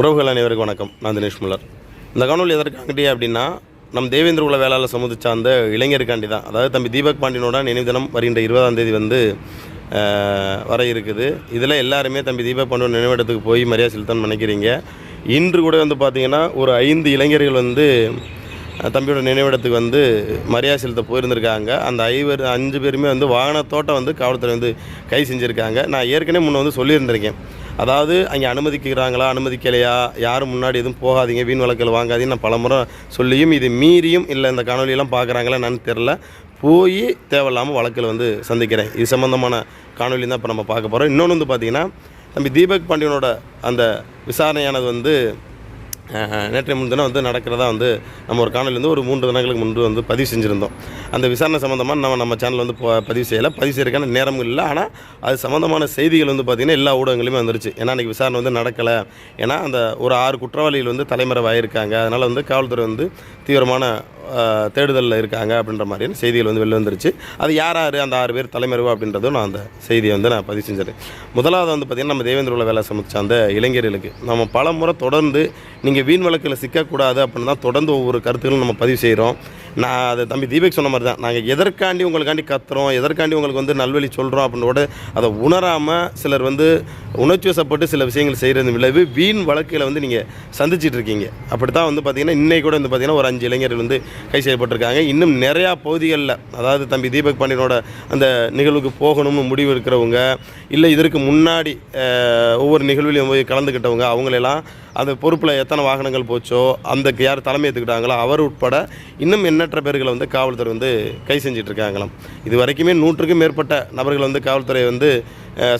உறவுகள் அனைவருக்கும் வணக்கம். நான் தினேஷ் முல்லர். இந்த காணொலி எதற்காண்டி அப்படின்னா நம் தேவேந்திர குல வேளாளர் சமூகத்தை சார்ந்த இளைஞருக்காண்டி தான். அதாவது தம்பி தீபக் பாண்டியனோட நினைவு தினம் வருகின்ற இருபதாம் தேதி வந்து வர இருக்குது. இதில் எல்லாருமே தம்பி தீபக் பாண்டியன் நினைவிடத்துக்கு போய் மரியாதை செலுத்தான்னு நினைக்கிறீங்க. இன்று கூட வந்து பார்த்திங்கன்னா ஒரு ஐந்து இளைஞர்கள் வந்து தம்பியோட நினைவிடத்துக்கு வந்து மரியாதை செலுத்த போயிருந்திருக்காங்க. அந்த ஐவர் அஞ்சு பேருமே வந்து வாகனத்தோட்டம் வந்து காவல்துறை வந்து கை செஞ்சுருக்காங்க. நான் ஏற்கனவே முன்னே வந்து சொல்லியிருந்திருக்கேன். அதாவது அங்கே அனுமதிக்கிறாங்களா அனுமதிக்கலையா? யாரும் முன்னாடி எதுவும் போகாதீங்க வீண் வழக்கில் வாங்காதீங்கன்னு நான் பலமுறை சொல்லியும் இது மீறியும் இல்லை இந்த காணொலியெல்லாம் பார்க்குறாங்களா என்னன்னு தெரில போய் தேவையில்லாமல் வழக்கில் வந்து சந்திக்கிறேன். இது சம்மந்தமான காணொலி தான் இப்போ நம்ம பார்க்க போகிறோம் இன்னொன்று வந்து பார்த்திங்கன்னா தம்பி தீபக் பாண்டியனோட அந்த விசாரணையானது வந்து நேற்றைய முன்தினம் வந்து நடக்கிறதா வந்து நம்ம ஒரு காணொலி வந்து ஒரு மூன்று தினங்களுக்கு முன்பு வந்து பதிவு செஞ்சுருந்தோம். அந்த விசாரணை சம்மந்தமாக நம்ம நம்ம சேனல் வந்து ப- பதிவு செய்யலை. பதிவு செய்யறதுக்கான நேரம் இல்லை. ஆனால் அது சம்மந்தமான செய்திகள் வந்து பார்த்திங்கன்னா எல்லா ஊடகங்களுமே வந்துருச்சு. ஏன்னா அன்றைக்கி விசாரணை வந்து நடக்கலை. ஏன்னா அந்த ஒரு ஆறு குற்றவாளிகள் வந்து தலைமறைவாயிருக்காங்க. அதனால் வந்து காவல்துறை வந்து தீவிரமான தேடுதலில் இருக்காங்க அப்படின்ற மாதிரியான செய்திகள் வந்து வெளில வந்துருச்சு. அது யார் யார் அந்த ஆறு பேர் தலைமறைவு அப்படின்றதும் நான் அந்த செய்தியை வந்து நான் பதிவு செஞ்சிருக்கேன் முதலாவது வந்து பார்த்திங்கன்னா நம்ம தேவேந்திர உள்ள வேலை சமைச்ச அந்த இளைஞர்களுக்கு. நம்ம பல முறை தொடர்ந்து நீங்கள் வீண் வழக்கில் சிக்கக்கூடாது அப்படின்னு தான் தொடர்ந்து ஒவ்வொரு கருத்துக்களும் நம்ம பதிவு செய்கிறோம் நான் அது தம்பி தீபக் சொன்ன மாதிரி தான். நாங்கள் எதற்காண்டி உங்களுக்காண்டி கத்துறோம் எதற்காண்டி உங்களுக்கு வந்து நல்வழி சொல்கிறோம் அப்படின்னோட அதை உணராமல் சிலர் வந்து உணர்ச்சி வசப்பட்டு சில விஷயங்கள் செய்கிறது விளைவு. வீண் வழக்கில் வந்து நீங்கள் சந்திச்சிட்டு இருக்கீங்க. அப்படி தான் வந்து பார்த்திங்கன்னா இன்றைக்கு கூட வந்து பார்த்திங்கன்னா ஒரு அஞ்சு இளைஞர்கள் வந்து கை செய்யப்பட்டிருக்காங்க. இன்னும் நிறையா பகுதிகளில் அதாவது தம்பி தீபக் பாண்டியனோட அந்த நிகழ்வுக்கு போகணும்னு முடிவு இருக்கிறவங்க இல்லை இதற்கு முன்னாடி ஒவ்வொரு நிகழ்விலையும் போய் கலந்துக்கிட்டவங்க அவங்களெல்லாம் அந்த பொறுப்பில் எத்தனை வாகனங்கள் போச்சோ அந்த யார் தலைமை ஏற்றுக்கிட்டாங்களோ அவர் உட்பட இன்னும் என்ன எண்ணற்ற பேர்களை வந்து காவல்துறை வந்து கை செஞ்சிட்டு இருக்காங்களாம். இது வரைக்குமே நூற்றுக்கும் மேற்பட்ட நபர்கள் வந்து காவல்துறை வந்து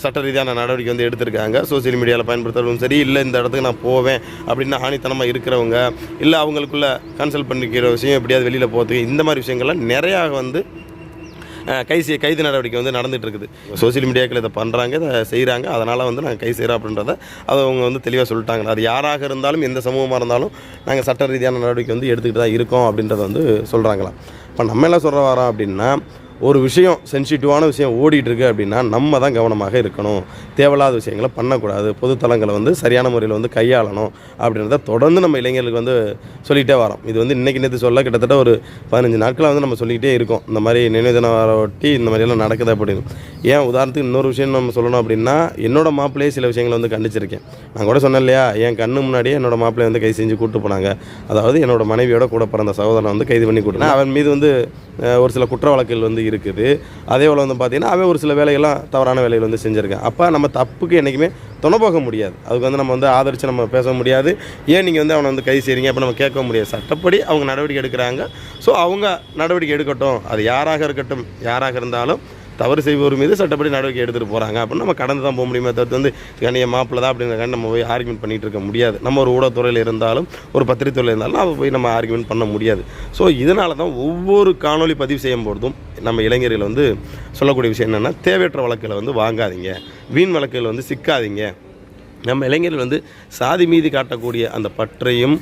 சட்ட ரீதியான நடவடிக்கை வந்து எடுத்திருக்காங்க. சோசியல் மீடியாவில் பயன்படுத்துறதும் சரி இல்லை இந்த இடத்துக்கு நான் போவேன் அப்படின்னு ஆணித்தனமாக இருக்கிறவங்க இல்லை அவங்களுக்குள்ள கன்சல்ட் பண்ணிக்கிற விஷயம் எப்படியாவது வெளியில் போகிறதுக்கு இந்த மாதிரி விஷயங்கள்லாம் நிறையா வந்து அஹ், கை கைது நடவடிக்கை வந்து நடந்துட்டு இருக்குது சோசியல் மீடியாக்கள் இதை பண்ணுறாங்க இதை செய்கிறாங்க அதனால் வந்து நாங்கள் கை செய்கிறோம் அப்படின்றத அதை அவங்க வந்து தெளிவாக சொல்லிட்டாங்க. அது யாராக இருந்தாலும் எந்த சமூகமாக இருந்தாலும் நாங்கள் சட்ட ரீதியான நடவடிக்கை வந்து எடுத்துக்கிட்டு தான் இருக்கோம் அப்படின்றத வந்து சொல்கிறாங்களாம் இப்போ நம்ம என்ன சொல்கிற வரோம் அப்படின்னா ஒரு விஷயம் சென்சிட்டிவான விஷயம் ஓடிட்டுருக்கு அப்படின்னா நம்ம தான் கவனமாக இருக்கணும். தேவையில்லாத விஷயங்களை பண்ணக்கூடாது. பொதுத்தலங்களை வந்து சரியான முறையில் வந்து கையாளணும் அப்படின்றத தொடர்ந்து நம்ம இளைஞர்களுக்கு வந்து சொல்லிகிட்டே வரோம். இது வந்து இன்றைக்கி நேற்று சொல்ல கிட்டத்தட்ட ஒரு பதினஞ்சு நாட்களாக வந்து நம்ம சொல்லிக்கிட்டே இருக்கோம். இந்த மாதிரி நினைவு தினம் வர ஒட்டி இந்த மாதிரியெல்லாம் நடக்குது அப்படின்னு. ஏன் உதாரணத்துக்கு இன்னொரு விஷயம் நம்ம சொல்லணும் அப்படின்னா என்னோட மாப்பிள்ளையே சில விஷயங்களை வந்து கண்டிச்சிருக்கேன். நான் கூட சொன்னேன் இல்லையா என் கண்ணு முன்னாடியே என்னோட மாப்பிள்ளையை வந்து கை செஞ்சு கூட்டு போனாங்க. அதாவது என்னோட மனைவியோட கூட பிறந்த சகோதரனை வந்து கைது பண்ணி கூட்டினா அவன் மீது வந்து ஒரு சில குற்ற வழக்குகள் வந்து இருக்குது. அதே போல் வந்து பார்த்தீங்கன்னா அவன் ஒரு சில வேலைகள்லாம் தவறான வேலைகள் வந்து செஞ்சுருக்கேன் அப்போ நம்ம தப்புக்கு என்றைக்குமே துணை போக முடியாது. அதுக்கு வந்து நம்ம வந்து ஆதரித்து நம்ம பேச முடியாது. ஏன் நீங்கள் வந்து அவனை வந்து கை செய்கிறீங்க அப்போ நம்ம கேட்க முடியாது. சட்டப்படி அவங்க நடவடிக்கை எடுக்கிறாங்க. ஸோ அவங்க நடவடிக்கை எடுக்கட்டும். அது யாராக இருக்கட்டும் யாராக இருந்தாலும் தவறு செய்வோர் மீது சட்டப்படி நடவடிக்கை எடுத்துகிட்டு போகிறாங்க அப்படின்னு நம்ம கடந்து தான் போக முடியுமே? தவிர்த்து வந்து கண்ணிய மாப்பிள்ள தான் அப்படிங்கிற நம்ம போய் ஆர்குமெண்ட் பண்ணிகிட்டு இருக்க முடியாது. நம்ம ஒரு ஊடகத்துறையில் இருந்தாலும் ஒரு பத்திரிகைத்துறையில் இருந்தாலும் அதை போய் நம்ம ஆர்குமெண்ட் பண்ண முடியாது. ஸோ இதனால தான் ஒவ்வொரு காணொளி பதிவு செய்யும் பொழுதும் நம்ம இளைஞர்கள் வந்து சொல்லக்கூடிய விஷயம் என்னென்னா தேவையற்ற வழக்கில் வந்து வாங்காதீங்க. வீண் வழக்குகள் வந்து சிக்காதீங்க. நம்ம இளைஞர்கள் வந்து சாதி மீதி காட்டக்கூடிய அந்த பற்றையும்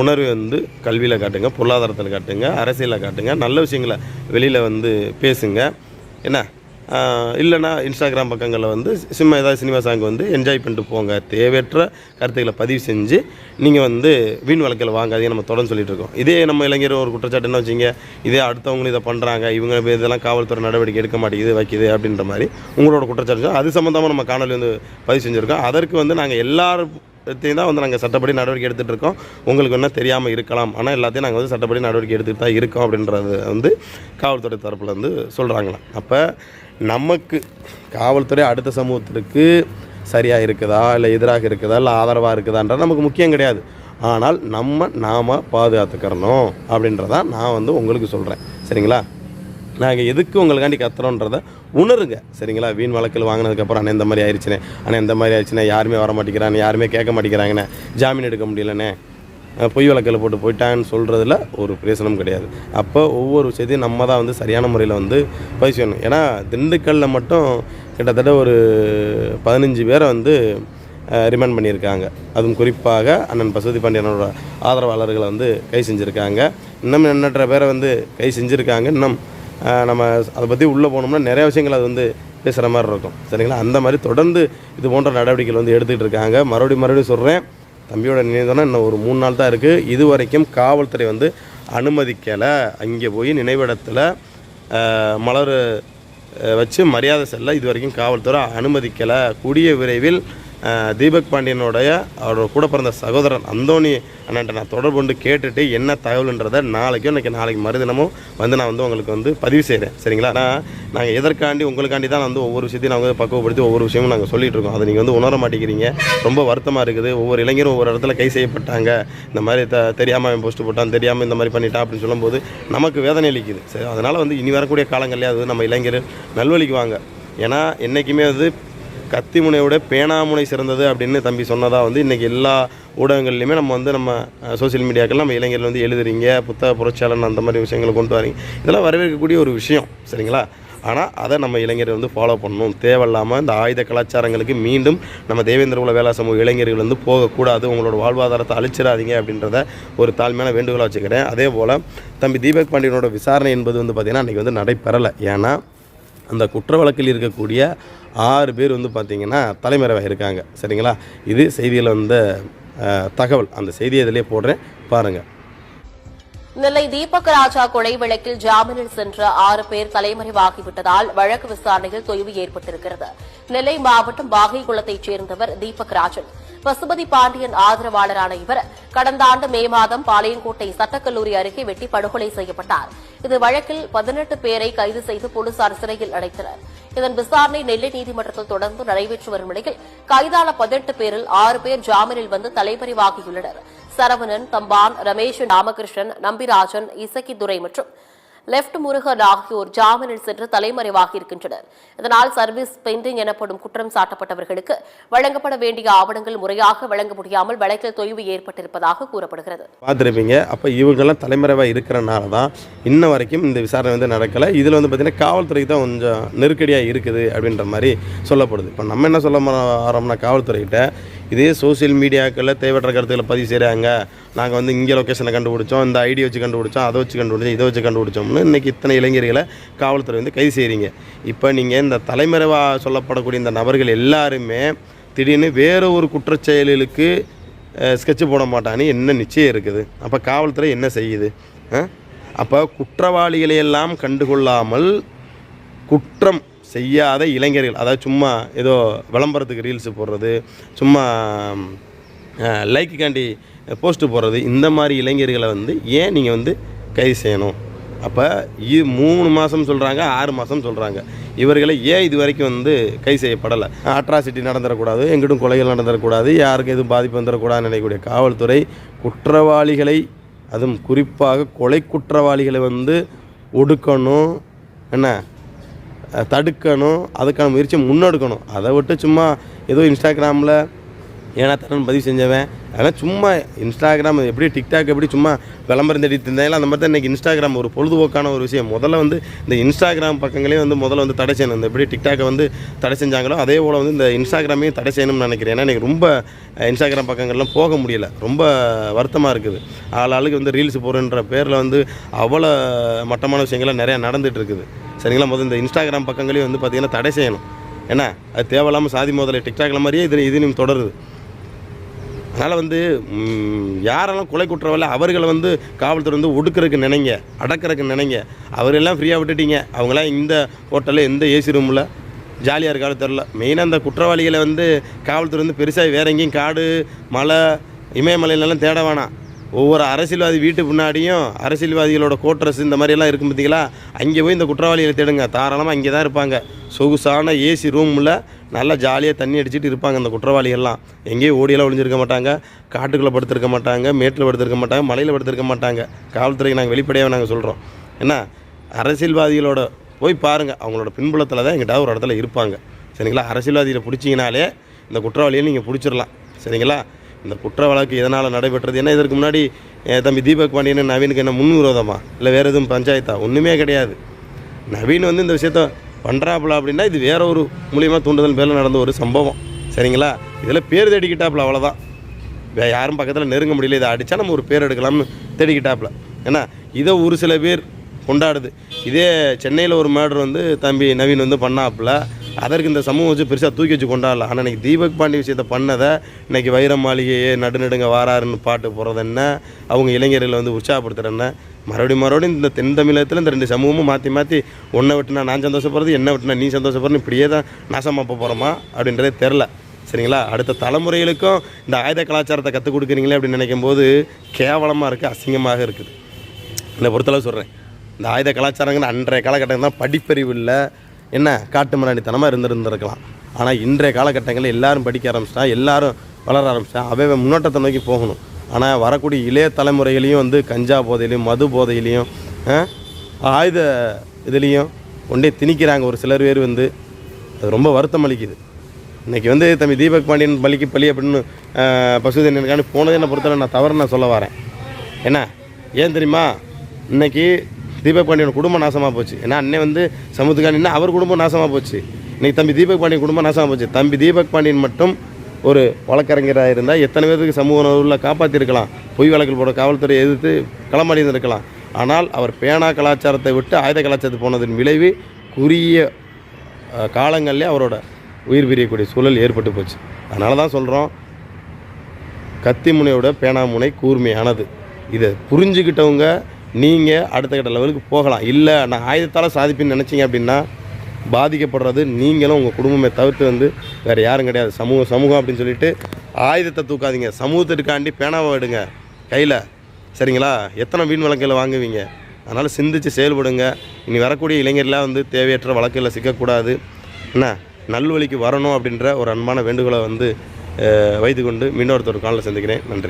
உணர்வு வந்து கல்வியில் காட்டுங்க பொருளாதாரத்தில் காட்டுங்க அரசியலில் காட்டுங்க நல்ல விஷயங்களை வெளியில் வந்து பேசுங்க. என்ன? இல்லைனா இல்லைன்னா இன்ஸ்டாகிராம் பக்கங்களில் வந்து சிம்ம ஏதாவது சினிமா சாங் வந்து என்ஜாய் பண்ணிட்டு போங்க. தேவையற்ற கருத்துக்களை பதிவு செஞ்சு நீங்கள் வந்து வீண் வழக்கில் வாங்காதீங்க நம்ம தொடர்ந்து சொல்லிட்டு இருக்கோம். இதே நம்ம இளைஞர் ஒரு குற்றச்சாட்டு என்ன வச்சிங்க இதே அடுத்தவங்களும் இதை பண்ணுறாங்க இவங்க இதெல்லாம் காவல்துறை நடவடிக்கை எடுக்க மாட்டேங்குது வைக்குது அப்படின்ற மாதிரி உங்களோட குற்றச்சாட்டு அது சம்மந்தமாக நம்ம காணொலி வந்து பதிவு செஞ்சுருக்கோம். அதற்கு வந்து நாங்கள் எல்லாரும் தான் வந்து நாங்கள் சட்டப்படி நடவடிக்கை எடுத்துகிட்டு இருக்கோம். உங்களுக்கு என்ன தெரியாமல் இருக்கலாம். ஆனால் எல்லாத்தையும் நாங்கள் வந்து சட்டப்படி நடவடிக்கை எடுத்துகிட்டு தான் இருக்கோம் அப்படின்றது வந்து காவல்துறை தரப்பில் வந்து சொல்கிறாங்களாம் அப்போ நமக்கு காவல்துறை அடுத்த சமூகத்திற்கு சரியாக இருக்குதா? இல்லை எதிராக இருக்குதா? இல்லை ஆதரவாக இருக்குதான்றது நமக்கு முக்கியம் கிடையாது. ஆனால் நம்ம நாம் பாதுகாத்துக்கிறணும் அப்படின்றதான் நான் வந்து உங்களுக்கு சொல்கிறேன் சரிங்களா? நாங்கள் எதுக்கு உங்களுக்காண்டி கத்துறோன்றதை உணருங்க. சரிங்களா? வீண் வழக்கில் வாங்கினதுக்கப்புறம் அண்ணன் இந்த மாதிரி ஆயிடுச்சுனே அண்ணன் இந்த மாதிரி ஆயிடுச்சுனே யாருமே வர மாட்டேங்கிறானே யாருமே கேட்க மாட்டேங்கிறாங்கண்ணே. ஜாமீன் எடுக்க முடியலண்ணே. பொய் வழக்கில் போட்டு போயிட்டான்னு சொல்கிறதுல ஒரு பிரயோசனம் கிடையாது. அப்போ ஒவ்வொரு விஷயத்தையும் நம்ம தான் வந்து சரியான முறையில் வந்து பதிவு செய்யணும். ஏன்னா திண்டுக்கல்லில் மட்டும் கிட்டத்தட்ட ஒரு பதினஞ்சு பேரை வந்து ரிமைண்ட் பண்ணியிருக்காங்க. அதுவும் குறிப்பாக அண்ணன் பசுபதி பாண்டியனோட ஆதரவாளர்களை வந்து கை செஞ்சுருக்காங்க. இன்னும் எண்ணற்ற பேரை வந்து கை செஞ்சுருக்காங்க. இன்னும் நம்ம அதை பற்றி உள்ளே போனோம்னா நிறைய விஷயங்கள் அது வந்து பேசுகிற மாதிரி இருக்கும். சரிங்களா? அந்த மாதிரி தொடர்ந்து இது போன்ற நடவடிக்கைகள் வந்து எடுத்துக்கிட்டு இருக்காங்க. மறுபடியும் மறுபடியும் சொல்கிறேன் தம்பியோட நினைவு இன்னும் ஒரு மூணு நாள் தான் இருக்குது இது வரைக்கும் காவல்துறை வந்து அனுமதிக்கலை. அங்கே போய் நினைவிடத்தில் மலர் வச்சு மரியாதை செல்ல இது வரைக்கும் காவல்துறை அனுமதிக்கலை. கூடிய விரைவில் தீபக் பாண்டியனுடைய அவரோட கூட பிறந்த சகோதரன் அந்தோனி அண்ணன்ட்ட நான் தொடர்பு கொண்டு கேட்டுட்டு என்ன தகவல்ன்றதை நாளைக்கும் இன்றைக்கி நாளைக்கு மறுதினமும் வந்து நான் வந்து உங்களுக்கு வந்து பதிவு செய்கிறேன் சரிங்களா? நான் நாங்கள் எதற்காண்டி உங்களுக்காண்டி தான் வந்து ஒவ்வொரு விஷயத்தையும் நாங்கள் வந்து பக்குவப்படுத்தி ஒவ்வொரு விஷயமும் நாங்கள் சொல்லிட்டு இருக்கோம். அதை நீங்கள் வந்து உணர மாட்டேங்கிறீங்க. ரொம்ப வருத்தமாக இருக்குது. ஒவ்வொரு இளைஞரும் ஒவ்வொரு இடத்துல கை செய்யப்பட்டாங்க. இந்த மாதிரி த தெரியாமல் அவன் போஸ்ட் போட்டான் தெரியாமல் இந்த மாதிரி பண்ணிட்டான் அப்படின்னு சொல்லும்போது நமக்கு வேதனை அளிக்குது. சரி அதனால் வந்து இனி வரக்கூடிய காலங்கள்லேயே அது நம்ம இளைஞர் நல்வழிக்கு வாங்க. ஏன்னா என்றைக்குமே வந்து கத்தி முனையோட பேனாமுனை சிறந்தது அப்படின்னு தம்பி சொன்னதாக வந்து இன்றைக்கி எல்லா ஊடகங்கள்லையுமே நம்ம வந்து நம்ம சோஷியல் மீடியாக்கள் நம்ம இளைஞர்கள் வந்து எழுதுறீங்க புத்தக புரட்சியாளன் அந்த மாதிரி விஷயங்களை கொண்டு வரீங்க இதெல்லாம் வரவேற்கக்கூடிய ஒரு விஷயம் சரிங்களா? ஆனால் அதை நம்ம இளைஞர்கள் வந்து ஃபாலோ பண்ணணும். தேவையில்லாமல் இந்த ஆயுத கலாச்சாரங்களுக்கு மீண்டும் நம்ம தேவேந்திர குல வேளா சமூக இளைஞர்கள் வந்து போகக்கூடாது. உங்களோட வாழ்வாதாரத்தை அழிச்சிடாதீங்க அப்படின்றத ஒரு தாழ்மையான வேண்டுகோளாக வச்சுக்கிறேன். அதே போல் தம்பி தீபக் பாண்டியனோட விசாரணை என்பது வந்து பார்த்திங்கன்னா அன்றைக்கி வந்து நடைபெறலை. ஏன்னா அந்த குற்ற வழக்கில் இருக்கக்கூடிய ஆறு பேர் வந்து பார்த்திங்கன்னா தலைமறைவாக இருக்காங்க. சரிங்களா? இது செய்தியில் வந்த தகவல். அந்த செய்தியை இதிலே போடுறேன். பாருங்கள் நெல்லை தீபக் ராஜா கொலை வழக்கில் ஜாமீனில் சென்ற ஆறு பேர் தலைமறைவாகிவிட்டதால் வழக்கு விசாரணையில் தொய்வு ஏற்பட்டிருக்கிறது. நெல்லை மாவட்டம் பாகைக்குளத்தைச் சேர்ந்தவர் தீபக் ராஜன். பசுபதி பாண்டியன் ஆதரவாளரான இவர் கடந்த ஆண்டு மே மாதம் பாளையங்கோட்டை சட்டக்கல்லூரி அருகே வெட்டி படுகொலை செய்யப்பட்டார். இது வழக்கில் பதினெட்டு பேரை கைது செய்து போலீசார் சிறையில் அடைத்தனர். இதன் விசாரணை நெல்லை நீதிமன்றத்தில் தொடர்ந்து நடைபெற்று வரும் நிலையில் கைதான பதினெட்டு பேரில் ஆறு பேர் ஜாமீனில் வந்து தலைமறைவாகியுள்ளனர் சரவணன் தம்பான் ரமேஷ் ராமகிருஷ்ணன் நம்பிராஜன் இசக்கி துரை மற்றும் லெப்ட் முருகன் ஆகியோர் ஜாமீனில் சென்று தலைமறைவாக இருக்கின்றனர். இதனால் சர்வீஸ் பெண்டிங் எனப்படும் குற்றம் சாட்டப்பட்டவர்களுக்கு வழங்கப்பட வேண்டிய ஆவணங்கள் முறையாக வழங்க முடியாமல் வழக்கில் தொய்வு ஏற்பட்டிருப்பதாக கூறப்படுகிறது. பார்த்துருப்பீங்க. அப்போ இவங்கெல்லாம் தலைமறைவாக இருக்கிறனால தான் இன்ன வரைக்கும் இந்த விசாரணை வந்து நடக்கலை. இதில் வந்து பார்த்திங்கன்னா காவல்துறைக்கு தான் கொஞ்சம் நெருக்கடியாக இருக்குது அப்படின்ற மாதிரி சொல்லப்படுது. இப்போ நம்ம என்ன சொல்ல வரோம்னா காவல்துறைகிட்ட இதே சோஷியல் மீடியாக்களில் தேவையற்ற கருத்துக்களை பதிவு செய்கிறாங்க நாங்கள் வந்து இங்கே லொக்கேஷனை கண்டுபிடிச்சோம் இந்த ஐடி வச்சு கண்டுபிடிச்சோம் அதை வச்சு கண்டுபிடிச்சோம் இதை வச்சு கண்டுபிடிச்சோம்னு இன்றைக்கி இத்தனை இளைஞர்களை காவல்துறை வந்து கைது செய்கிறீங்க இப்போ நீங்கள் இந்த தலைமறைவாக சொல்லப்படக்கூடிய இந்த நபர்கள் எல்லாருமே திடீர்னு வேறு ஒரு குற்றச்செயலுக்கு ஸ்கெட்சு போட மாட்டான்னு என்ன நிச்சயம் இருக்குது? அப்போ காவல்துறை என்ன செய்யுது? அப்போ குற்றவாளிகளை எல்லாம் கண்டுகொள்ளாமல் குற்றம் செய்யாத இளைஞர்கள் அதாவது சும்மா ஏதோ விளம்பரத்துக்கு ரீல்ஸு போடுறது சும்மா லைக்குக்காண்டி போஸ்ட்டு போடுறது இந்த மாதிரி இளைஞர்களை வந்து ஏன் நீங்கள் வந்து கைது செய்யணும்? அப்போ இது மூணு மாதம் சொல்கிறாங்க ஆறு மாதம் சொல்கிறாங்க இவர்களை ஏன் இது வரைக்கும் வந்து கை செய்யப்படலை? அட்ராசிட்டி நடந்துடக்கூடாது எங்கிட்டும் கொலைகள் நடந்துடக்கூடாது யாருக்கும் எதுவும் பாதிப்பு வந்துடக்கூடாதுன்னு நினைக்கக்கூடிய காவல்துறை குற்றவாளிகளை அதுவும் குறிப்பாக கொலை குற்றவாளிகளை வந்து ஒடுக்கணும். என்ன? தடுக்கணும் அதுக்கான முயற்சியை முன்னெடுக்கணும். அதை விட்டு சும்மா ஏதோ இன்ஸ்டாகிராமில் ஏன்னா தரன் பதிவு செஞ்சவன். அதெல்லாம் சும்மா இன்ஸ்டாகிராம் எப்படி டிக்டாக் எப்படி சும்மா விளம்பரம் தேடிட்டு இருந்தாலும் அந்த மாதிரி தான் இன்றைக்கி இன்ஸ்டாகிராம் ஒரு பொழுதுபோக்கான ஒரு விஷயம். முதல்ல வந்து இந்த இன்ஸ்டாகிராம் பக்கங்களே வந்து முதல்ல வந்து தடை செய்யணும். இந்த எப்படி டிக்டாக்கை வந்து தடை செஞ்சாங்களோ அதே போல் வந்து இந்த இன்ஸ்டாகிராமையும் தடை செய்யணும்னு நினைக்கிறேன். ஏன்னா எனக்கு ரொம்ப இன்ஸ்டாகிராம் பக்கங்கள்லாம் போக முடியல. ரொம்ப வருத்தமாக இருக்குது. ஆள் ஆளுக்கு வந்து ரீல்ஸ் போகிறன்ற பேரில் வந்து அவ்வளோ மட்டமான விஷயங்கள்லாம் நிறையா நடந்துட்டு இருக்குது. சரிங்களா? முதல்ல இந்த இன்ஸ்டாகிராம் பக்கங்களையும் வந்து பார்த்திங்கன்னா தடை செய்யணும். ஏன்னா அது தேவையில்லாமல் சாதி முதல்ல டிக்டாக்ல மாதிரியே இது இதுலையும் தொடருது. அதனால் வந்து யாரெல்லாம் கொலை குற்றவில்லை அவர்களை வந்து காவல்துறை வந்து ஒடுக்கிறதுக்கு நினைங்க அடக்கிறதுக்கு நினைங்க. அவரெல்லாம் ஃப்ரீயாக விட்டுட்டீங்க. அவங்களாம் இந்த ஹோட்டலில் எந்த ஏசி ரூமில் ஜாலியாக இருக்காலும் தெரில மெயினாக அந்த குற்றவாளிகளை வந்து காவல்துறை வந்து பெருசாக வேற எங்கேயும் காடு மலை இமயமலையிலலாம் தேட வேணாம். ஒவ்வொரு அரசியல்வாதி வீட்டு பின்னாடியும் அரசியல்வாதிகளோட கோட்ரஸ் இந்த மாதிரியெல்லாம் இருக்கும் பார்த்தீங்களா அங்கே போய் இந்த குற்றவாளிகளை தேடுங்க. தாராளமாக அங்கே தான் இருப்பாங்க. சொகுசான ஏசி ரூமில் நல்லா ஜாலியாக தண்ணி அடிச்சிட்டு இருப்பாங்க அந்த குற்றவாளிகள்லாம். எங்கேயும் ஓடியெல்லாம் ஒளிஞ்சிருக்க மாட்டாங்க. காட்டுக்குள்ளே படுத்திருக்க மாட்டாங்க. மேட்டில் படுத்திருக்க மாட்டாங்க. மலையில் படுத்திருக்க மாட்டாங்க. காவல்துறைக்கு நாங்கள் வெளிப்படையாக நாங்கள் சொல்கிறோம் என்ன? அரசியல்வாதிகளோட போய் பாருங்கள் அவங்களோட பின்புலத்தில் தான் எங்கிட்ட ஒரு இடத்துல இருப்பாங்க. சரிங்களா? அரசியல்வாதிகளை பிடிச்சிங்கனாலே இந்த குற்றவாளியை நீங்கள் பிடிச்சிடலாம் சரிங்களா? இந்த குற்ற வழக்கு எதனால் நடைபெற்றது? ஏன்னா இதற்கு முன்னாடி தம்பி தீபக் பாண்டியன் நவீனுக்கு என்ன முன்விரோதமா இல்லை வேறு எதுவும் பஞ்சாயத்தா? ஒன்றுமே கிடையாது. நவீன் வந்து இந்த விஷயத்த பண்ணுறாப்புல அப்படின்னா இது வேற ஒரு மூலியமாக தூண்டுதல் பேரில் நடந்த ஒரு சம்பவம். சரிங்களா? இதில் பேர் தேடிக்கிட்டாப்புல அவ்வளோதான் வே யாரும் பக்கத்தில் நெருங்க முடியல. இதை அடித்தா நம்ம ஒரு பேர் எடுக்கலாம்னு தேடிக்கிட்டாப்புல. ஏன்னா இதை ஒரு சில பேர் கொண்டாடுது. இதே சென்னையில் ஒரு மேடர் வந்து தம்பி நவீன் வந்து பண்ணாப்புல. அதற்கு இந்த சமூகம் வச்சு பெருசாக தூக்கி வச்சு கொண்டாடல ஆனால் இன்னைக்கு தீபக் பாண்டி விஷயத்தை பண்ணதை இன்னைக்கு வைர மாளிகையே நடுநடுங்க வாராருன்னு பாட்டு போடுறது என்ன? அவங்க இளைஞர்களை வந்து உற்சாகப்படுத்துறது என்ன? மறுபடியும் மறுபடியும் இந்த தென் தமிழகத்தில் இந்த ரெண்டு சமூகமும் மாற்றி மாற்றி ஒன்றை விட்டுனா நான் சந்தோஷப்படுறது என்ன விட்டுனா நீ சந்தோஷப்படுறது இப்படியே தான் நாசமாக போகிறோமா அப்படின்றதே தெரில சரிங்களா? அடுத்த தலைமுறைகளுக்கும் இந்த ஆயுத கலாச்சாரத்தை கற்றுக் கொடுக்குறீங்களே அப்படின்னு நினைக்கும் போது கேவலமாக இருக்குது அசிங்கமாக இருக்குது. என்னை பொறுத்தளவு சொல்கிறேன் இந்த ஆயுத கலாச்சாரங்கிற அன்றைய காலகட்டம் தான் படிப்பறிவு இல்லை. என்ன? காட்டு மிராண்டித்தனமாக இருந்திருந்திருக்கலாம். ஆனால் இன்றைய காலகட்டங்களில் எல்லாரும் படிக்க ஆரம்பிச்சிட்டா எல்லாரும் வளர ஆரம்பிச்சிட்டா அவை முன்னோட்டத்தை நோக்கி போகணும். ஆனால் வரக்கூடிய இளைய தலைமுறைகளையும் வந்து கஞ்சா போதையிலையும் மது போதையிலையும் ஆயுத இதுலேயும் கொண்டே திணிக்கிறாங்க. ஒரு சிலர் பேர் வந்து அது ரொம்ப வருத்தம் அளிக்குது. இன்றைக்கி வந்து தம்பி தீபக் பாண்டியன் பலிக்கு பலி அப்படின்னு பசுதேனனுக்காண்டி போனதை என்னை பொறுத்தவரை நான் தவறு நான் சொல்ல வரேன். என்ன? ஏன் தெரியுமா? இன்னைக்கு தீபக் பாண்டியன் குடும்பம் நாசமாக போச்சு. ஏன்னா அண்ணன் வந்து சமுத்துக்காண்டின்னா அவர் குடும்பம் நாசமாக போச்சு. இன்றைக்கி தம்பி தீபக் பாண்டியன் குடும்பம் நாசமாக போச்சு. தம்பி தீபக் பாண்டியன் மட்டும் ஒரு வழக்கறிஞராக இருந்தால் எத்தனை பேருக்கு சமூக உணர்வுல காப்பாற்றிருக்கலாம்? பொய் வழக்கில் போட காவல்துறை எதிர்த்து களமாடி ஆனால் அவர் பேனா கலாச்சாரத்தை விட்டு ஆயுத கலாச்சாரத்துக்கு போனதன் விளைவு குறுகிய காலங்களிலே அவரோட உயிர் பிரியக்கூடிய சூழல் ஏற்பட்டு போச்சு. அதனால தான் சொல்கிறோம் கத்தி முனையோட பேனா முனை கூர்மையானது. இதை புரிஞ்சுக்கிட்டவங்க நீங்கள் அடுத்த கட்ட லெவலுக்கு போகலாம். இல்லை நான் ஆயுதத்தால் சாதிப்பேன்னு நினச்சிங்க அப்படின்னா பாதிக்கப்படுறது நீங்களும் உங்கள் குடும்பமே தவிர்த்து வந்து வேறு யாரும் கிடையாது. சமூகம் சமூகம் அப்படின்னு சொல்லிட்டு ஆயுதத்தை தூக்காதீங்க. சமூகத்திற்காண்டி பேனாவை எடுங்க. கையில். சரிங்களா? எத்தனை வீண் வழக்கில் வாங்குவீங்க? அதனால் சிந்திச்சு செயல்படுங்க. இனி வரக்கூடிய இளைஞர்லாம் வந்து தேவையற்ற வழக்கில் சிக்கக்கூடாது. என்ன? நல்வழிக்கு வரணும் அப்படின்ற ஒரு அன்பான வேண்டுகோளை வந்து வைத்துக்கொண்டு மீண்டும் ஒருத்தர் காலில் சந்திக்கிறேன். நன்றி.